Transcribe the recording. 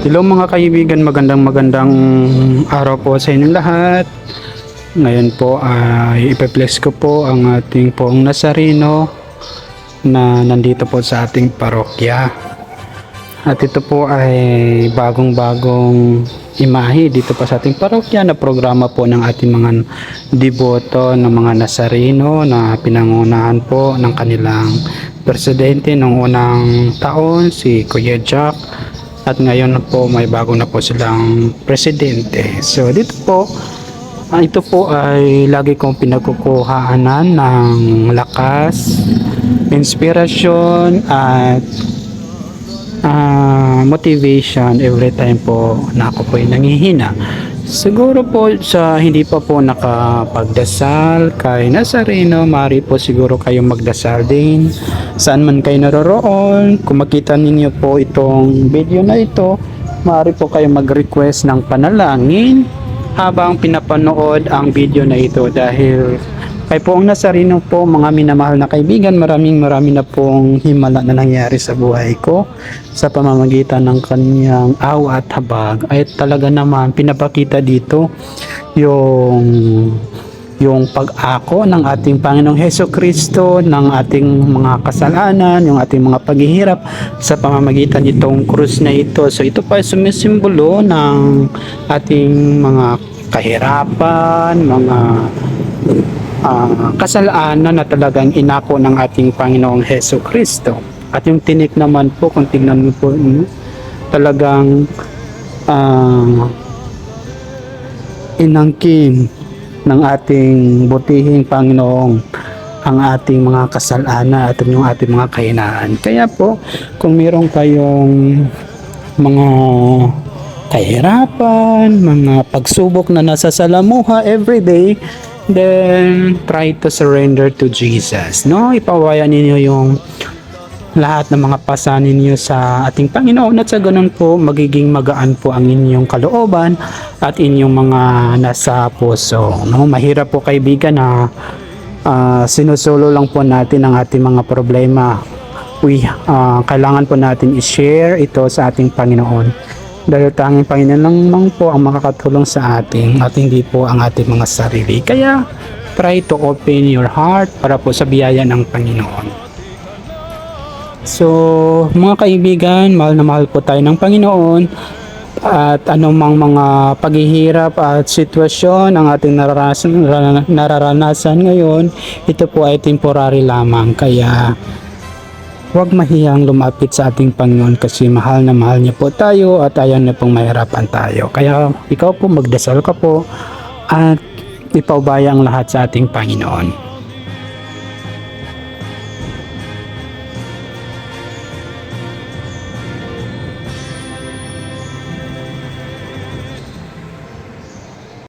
Hello mga kaibigan, magandang magandang araw po sa inyong lahat. Ngayon po ay ipe-bless ko po ang ating poong Nazareno na nandito po sa ating parokya. At ito po ay bagong-bagong imahe dito pa sa ating parokya na programa po ng ating mga deboto ng mga Nazareno na pinangunahan po ng kanilang presidente noong unang taon, si Kuya Jack. At ngayon po may bago na po silang presidente. So dito po, ah, ito po ay lagi kong pinagkukuhaanan ng lakas, inspirasyon at ah, motivation every time po na ako po ay nangihina. Siguro po sa hindi pa po nakapagdasal kay Nazareno, mari po siguro kayong magdasal din. Saan man kayo naroroon, kung makita ninyo po itong video na ito, mari po kayong mag-request ng panalangin habang pinapanood ang video na ito dahil kay poong Nazareno po mga minamahal na kaibigan maraming marami na pong himala na nangyari sa buhay ko sa pamamagitan ng kanyang awa at habag ay talaga naman pinapakita dito yung yung pag-ako ng ating Panginoong Heso Kristo ng ating mga kasalanan, yung ating mga paghihirap sa pamamagitan nitong krus na ito. So ito pa ay sumisimbolo ng ating mga kahirapan, mga ah, kasalanan na talagang inako ng ating Panginoong Heso Kristo. At yung tinik naman po, kung tingnan mo po, hmm, talagang ah, inangkin ng ating butihing Panginoong ang ating mga kasalanan at yung ating mga kahinaan. Kaya po, kung meron kayong mga kahirapan, mga pagsubok na nasa salamuha everyday, then try to surrender to Jesus. No, ipawaya ninyo yung lahat ng mga pasanin niyo sa ating Panginoon at sa ganun po magiging magaan po ang inyong kalooban at inyong mga nasa puso. No, mahirap po kaibigan na ah, sinusulo lang po natin ang ating mga problema. We, ah, kailangan po natin i-share ito sa ating Panginoon. Dahil tanging Panginoon lang, po ang makakatulong sa ating at hindi po ang ating mga sarili. Kaya try to open your heart para po sa biyaya ng Panginoon. So, mga kaibigan, mahal na mahal po tayo ng Panginoon at anumang mga paghihirap at sitwasyon ang ating nararasan, nara- nararanasan ngayon, ito po ay temporary lamang. Kaya, huwag mahiyang lumapit sa ating Panginoon kasi mahal na mahal niya po tayo at ayaw na pong mahirapan tayo. Kaya, ikaw po magdasal ka po at ipaubaya ang lahat sa ating Panginoon.